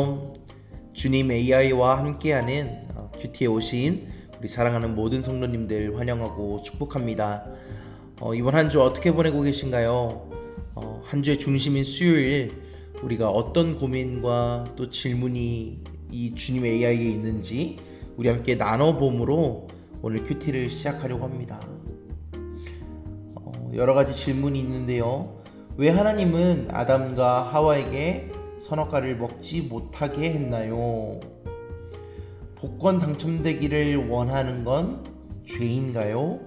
샬롬 주님 AI와 함께하는 어, 큐티에 오신 우리 사랑하는 모든 성도님들 환영하고 축복합니다. 어, 이번 한 주 어떻게 보내고 계신가요? 어, 한 주의 중심인 수요일 우리가 어떤 고민과 또 질문이 이 주님 AI에 있는지 우리 함께 나눠봄으로 오늘 큐티를 시작하려고 합니다. 어, 여러 가지 질문이 있는데요. 왜 하나님은 아담과 하와에게 선악과를 먹지 못하게 했나요? 복권 당첨되기를 원하는 건 죄인가요?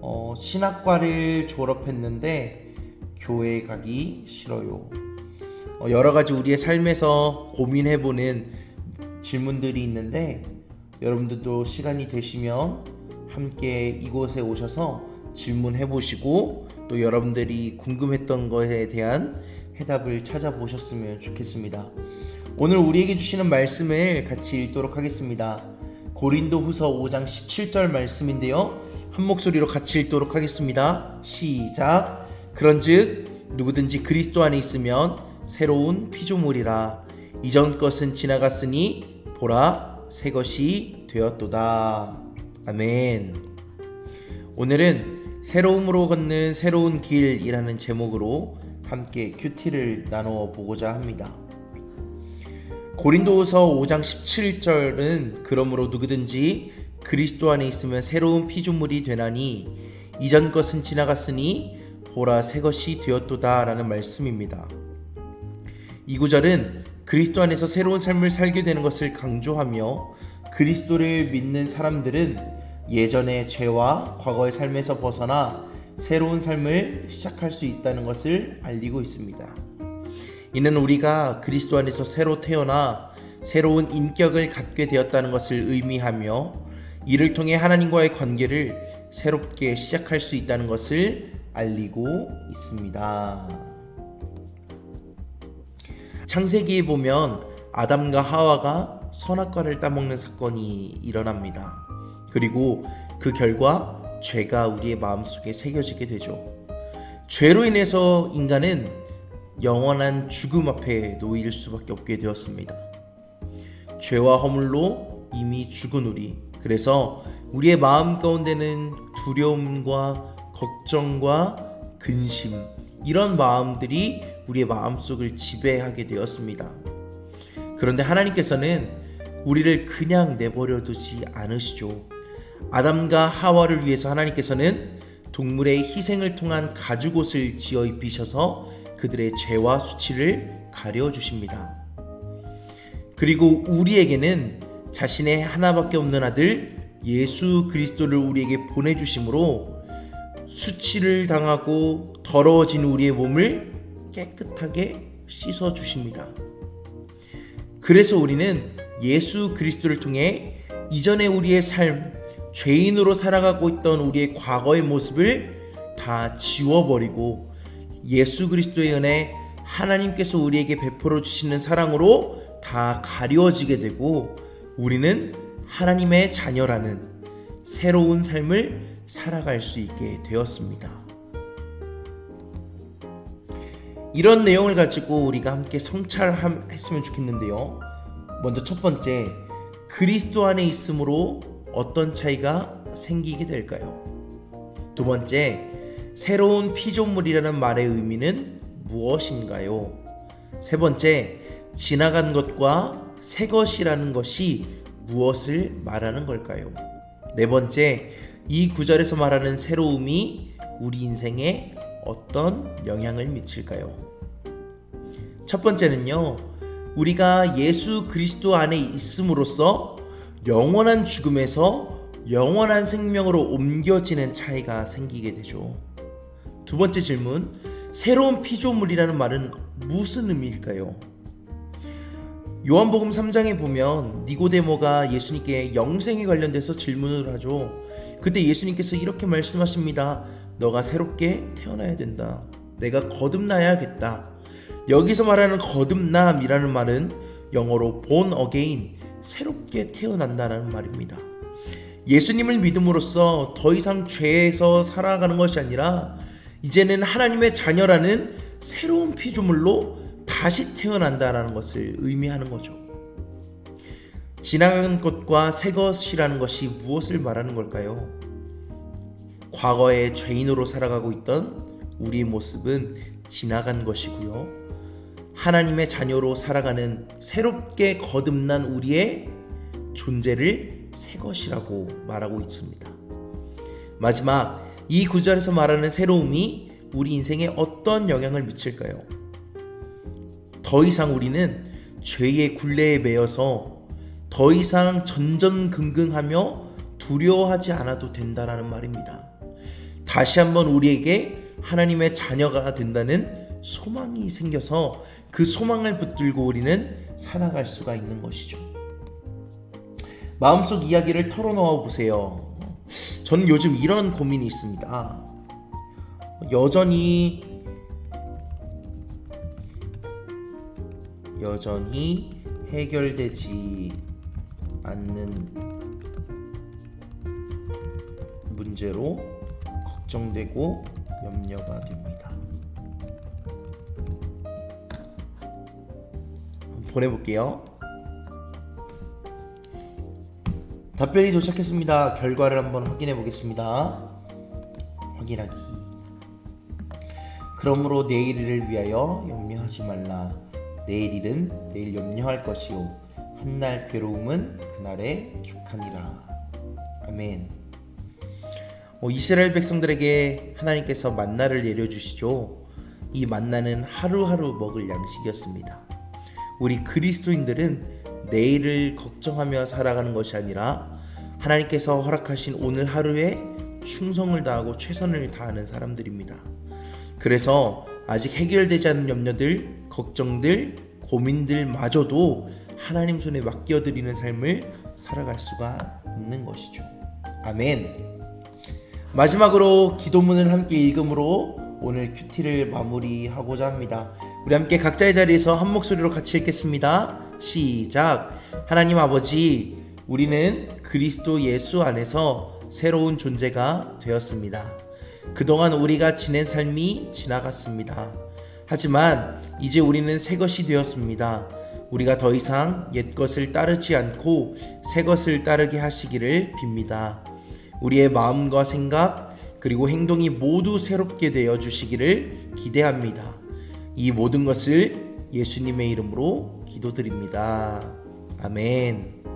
어, 신학과를 졸업했는데 교회 가기 싫어요. 어, 여러 가지 우리의 삶에서 고민해보는 질문들이 있는데 여러분들도 시간이 되시면 함께 이곳에 오셔서 질문해보시고 또 여러분들이 궁금했던 것에 대한 해답을 찾아보셨으면 좋겠습니다. 오늘 우리에게 주시는 말씀을 같이 읽도록 하겠습니다. 고린도 후서 5장 17절 말씀인데요. 한 목소리로 같이 읽도록 하겠습니다. 시작. 그런즉 누구든지 그리스도 안에 있으면 새로운 피조물이라 이전 것은 지나갔으니 보라 새 것이 되었도다. 아멘. 오늘은 새로움으로 걷는 새로운 길이라는 제목으로 함께 큐티를 나누어 보고자 합니다. 고린도서 5장 17절은 그러므로 누구든지 그리스도 안에 있으면 새로운 피조물이 되나니 이전 것은 지나갔으니 보라 새 것이 되었도다라는 말씀입니다. 이 구절은 그리스도 안에서 새로운 삶을 살게 되는 것을 강조하며 그리스도를 믿는 사람들은 예전의 죄와 과거의 삶에서 벗어나 새로운 삶을 시작할 수 있다는 것을 알리고 있습니다. 이는 우리가 그리스도 안에서 새로 태어나 새로운 인격을 갖게 되었다는 것을 의미하며 이를 통해 하나님과의 관계를 새롭게 시작할 수 있다는 것을 알리고 있습니다. 창세기에 보면 아담과 하와가 선악과를 따먹는 사건이 일어납니다. 그리고 그 결과 죄가 우리의 마음속에 새겨지게 되죠. 죄로 인해서 인간은 영원한 죽음 앞에 놓일 수밖에 없게 되었습니다. 죄와 허물로 이미 죽은 우리. 그래서 우리의 마음 가운데는 두려움과 걱정과 근심, 이런 마음들이 우리의 마음속을 지배하게 되었습니다. 그런데 하나님께서는 우리를 그냥 내버려 두지 않으시죠. 아담과 하와를 위해서 하나님께서는 동물의 희생을 통한 가죽옷을 지어 입히셔서 그들의 죄와 수치를 가려 주십니다. 그리고 우리에게는 자신의 하나밖에 없는 아들 예수 그리스도를 우리에게 보내 주심으로 수치를 당하고 더러워진 우리의 몸을 깨끗하게 씻어 주십니다. 그래서 우리는 예수 그리스도를 통해 이전의 우리의 삶, 죄인으로 살아가고 있던 우리의 과거의 모습을 다 지워버리고 예수 그리스도의 은혜 하나님께서 우리에게 베풀어 주시는 사랑으로 다 가려지게 되고 우리는 하나님의 자녀라는 새로운 삶을 살아갈 수 있게 되었습니다. 이런 내용을 가지고 우리가 함께 성찰했으면 좋겠는데요. 먼저 첫 번째, 그리스도 안에 있으므로 어떤 차이가 생기게 될까요? 두 번째, 새로운 피조물이라는 말의 의미는 무엇인가요? 세 번째, 지나간 것과 새 것이라는 것이 무엇을 말하는 걸까요? 네 번째, 이 구절에서 말하는 새로움이 우리 인생에 어떤 영향을 미칠까요? 첫 번째는요, 우리가 예수 그리스도 안에 있음으로써 영원한 죽음에서 영원한 생명으로 옮겨지는 차이가 생기게 되죠. 두 번째 질문, 새로운 피조물이라는 말은 무슨 의미일까요? 요한복음 3장에 보면 니고데모가 예수님께 영생에 관련돼서 질문을 하죠. 그때 예수님께서 이렇게 말씀하십니다. 너가 새롭게 태어나야 된다. 내가 거듭나야겠다. 여기서 말하는 거듭남이라는 말은 영어로 born again, 새롭게 태어난다는 말입니다. 예수님을 믿음으로써 더 이상 죄에서 살아가는 것이 아니라 이제는 하나님의 자녀라는 새로운 피조물로 다시 태어난다라는 것을 의미하는 거죠. 지나간 것과 새 것이라는 것이 무엇을 말하는 걸까요? 과거에 죄인으로 살아가고 있던 우리의 모습은 지나간 것이고요. 하나님의 자녀로 살아가는 새롭게 거듭난 우리의 존재를 새 것이라고 말하고 있습니다. 마지막 이 구절에서 말하는 새로움이 우리 인생에 어떤 영향을 미칠까요? 더 이상 우리는 죄의 굴레에 매여서 더 이상 전전긍긍하며 두려워하지 않아도 된다라는 말입니다. 다시 한번 우리에게 하나님의 자녀가 된다는 소망이 생겨서 그 소망을 붙들고 우리는 살아갈 수가 있는 것이죠. 마음속 이야기를 털어놓아 보세요. 저는 요즘 이런 고민이 있습니다. 여전히 여전히 해결되지 않는 문제로 걱정되고 염려가 됩니다. 보내볼게요. 답변이 도착했습니다. 결과를 한번 확인해 보겠습니다. 확인하기. 그러므로 내일 일을 위하여 염려하지 말라. 내일 일은 내일 염려할 것이요. 한날 괴로움은 그날에 족하니라. 아멘. 어, 이스라엘 백성들에게 하나님께서 만나를 내려주시죠. 이 만나는 하루하루 먹을 양식이었습니다. 우리 그리스도인들은 내일을 걱정하며 살아가는 것이 아니라 하나님께서 허락하신 오늘 하루에 충성을 다하고 최선을 다하는 사람들입니다. 그래서 아직 해결되지 않은 염려들, 걱정들, 고민들마저도 하나님 손에 맡겨드리는 삶을 살아갈 수가 있는 것이죠. 아멘. 마지막으로 기도문을 함께 읽음으로 오늘 큐티를 마무리하고자 합니다. 우리 함께 각자의 자리에서 한 목소리로 같이 읽겠습니다. 시작. 하나님 아버지, 우리는 그리스도 예수 안에서 새로운 존재가 되었습니다. 그동안 우리가 지낸 삶이 지나갔습니다. 하지만 이제 우리는 새 것이 되었습니다. 우리가 더 이상 옛 것을 따르지 않고 새 것을 따르게 하시기를 빕니다. 우리의 마음과 생각 그리고 행동이 모두 새롭게 되어 주시기를 기대합니다. 이 모든 것을 예수님의 이름으로 기도드립니다. 아멘.